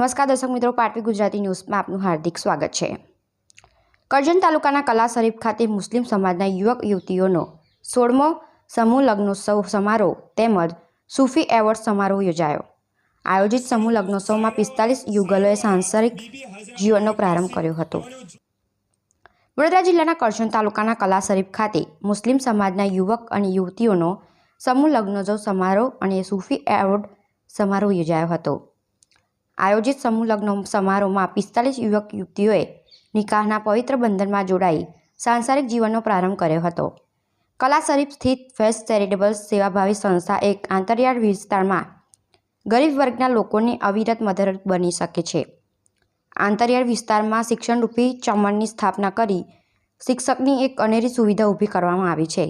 નમસ્કાર દર્શક મિત્રો પાટવી ગુજરાતી ન્યૂઝમાં આપનું હાર્દિક સ્વાગત છે. કરજણ તાલુકાના કલા શરીફ ખાતે મુસ્લિમ સમાજના યુવક યુવતીઓનો સોળમો સમૂહ લગ્નોત્સવ સમારોહ તેમજ સૂફી એવોર્ડ સમારોહ યોજાયો. આયોજિત સમૂહ લગ્નોત્સવમાં પિસ્તાલીસ યુગલોએ સાંસારિક જીવનનો પ્રારંભ કર્યો હતો. વડોદરા જિલ્લાના કરજણ તાલુકાના કલા શરીફ ખાતે મુસ્લિમ સમાજના યુવક અને યુવતીઓનો સમૂહ લગ્નોત્સવ સમારોહ અને સૂફી એવોર્ડ સમારોહ યોજાયો હતો. આયોજિત સમૂહ લગ્ન સમારોહમાં પિસ્તાલીસ યુવક યુવતીઓએ નિકાહના પવિત્ર બંધનમાં જોડાઈ સાંસારિક જીવનનો પ્રારંભ કર્યો હતો. કલા શરીફ સ્થિત ફેસ્ટ ચેરિટેબલ સેવાભાવી સંસ્થા એક આંતરિયાળ વિસ્તારમાં ગરીબ વર્ગના લોકોની અવિરત મદદ બની શકે છે. આંતરિયાળ વિસ્તારમાં શિક્ષણરૂપી ચમણની સ્થાપના કરી શિક્ષકની એક અનેરી સુવિધા ઊભી કરવામાં આવી છે.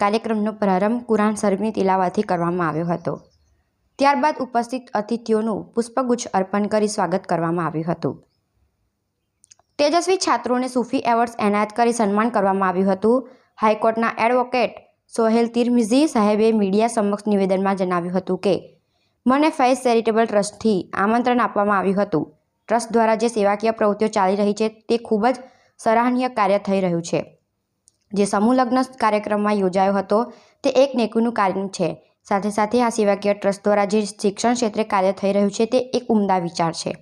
કાર્યક્રમનો પ્રારંભ કુરાન શરીફની તિલાવાથી કરવામાં આવ્યો હતો. ત્યારબાદ ઉપસ્થિત અતિથિઓનું પુષ્પગુચ્છ અર્પણ કરી સ્વાગત કરવામાં આવ્યું હતું. તેજસ્વી છાત્રોને સૂફી એવોર્ડ્સ એનાયત કરી સન્માન કરવામાં આવ્યું હતું. હાઈકોર્ટના એડવોકેટ સોહેલ તિરમિઝી સાહેબે મીડિયા સમક્ષ નિવેદનમાં જણાવ્યું હતું કે, મને ફૈઝ ચેરિટેબલ ટ્રસ્ટથી આમંત્રણ આપવામાં આવ્યું હતું. ટ્રસ્ટ દ્વારા જે સેવાકીય પ્રવૃત્તિઓ ચાલી રહી છે તે ખૂબ જ સરાહનીય કાર્ય થઈ રહ્યું છે. જે સમૂહ લગ્ન કાર્યક્રમમાં યોજાયો હતો તે એક નેકુનું કાર્ય છે. સાથે સાથે આ સેવાકીય ટ્રસ્ટ દ્વારા જે શિક્ષણ ક્ષેત્રે કાર્ય થઈ રહ્યું છે તે એક ઉમદા વિચાર છે.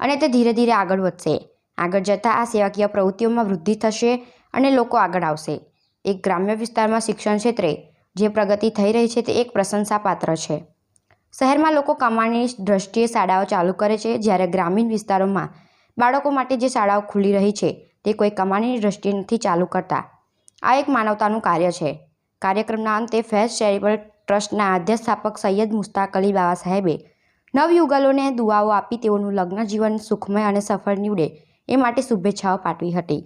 અને તે ધીરે ધીરે આગળ વધશે. આગળ જતાં આ સેવાકીય પ્રવૃત્તિઓમાં વૃદ્ધિ થશે અને લોકો આગળ આવશે. એક ગ્રામ્ય વિસ્તારમાં શિક્ષણ ક્ષેત્રે જે પ્રગતિ થઈ રહી છે તે એક પ્રશંસાપાત્ર છે. શહેરમાં લોકો કમાણીની દ્રષ્ટિએ શાળાઓ ચાલુ કરે છે. જ્યારે ગ્રામીણ વિસ્તારોમાં બાળકો માટે જે શાળાઓ ખુલ્લી રહી છે તે કોઈ કમાણીની દ્રષ્ટિએ નથી ચાલુ કરતા. આ એક માનવતાનું કાર્ય છે. કાર્યક્રમના અંતે ફેસ્ટ ચેરિટેબલ ટ્રસ્ટના આદ્ય સ્થાપક સૈયદ મુસ્તાક અલી બાબા સાહેબે નવયુગલોને દુઆઓ આપી તેઓનું લગ્ન જીવન સુખમય અને સફળ નીવડે એ માટે શુભેચ્છાઓ પાઠવી હતી.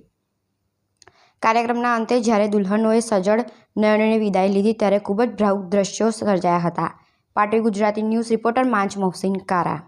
કાર્યક્રમના અંતે જ્યારે દુલ્હનોએ સજળ નયનોને વિદાય લીધી ત્યારે ખૂબ જ ભાવુક દ્રશ્યો સર્જાયા હતા. પાટવી ગુજરાતી ન્યૂઝ રિપોર્ટર માંચ મોહસિન કારા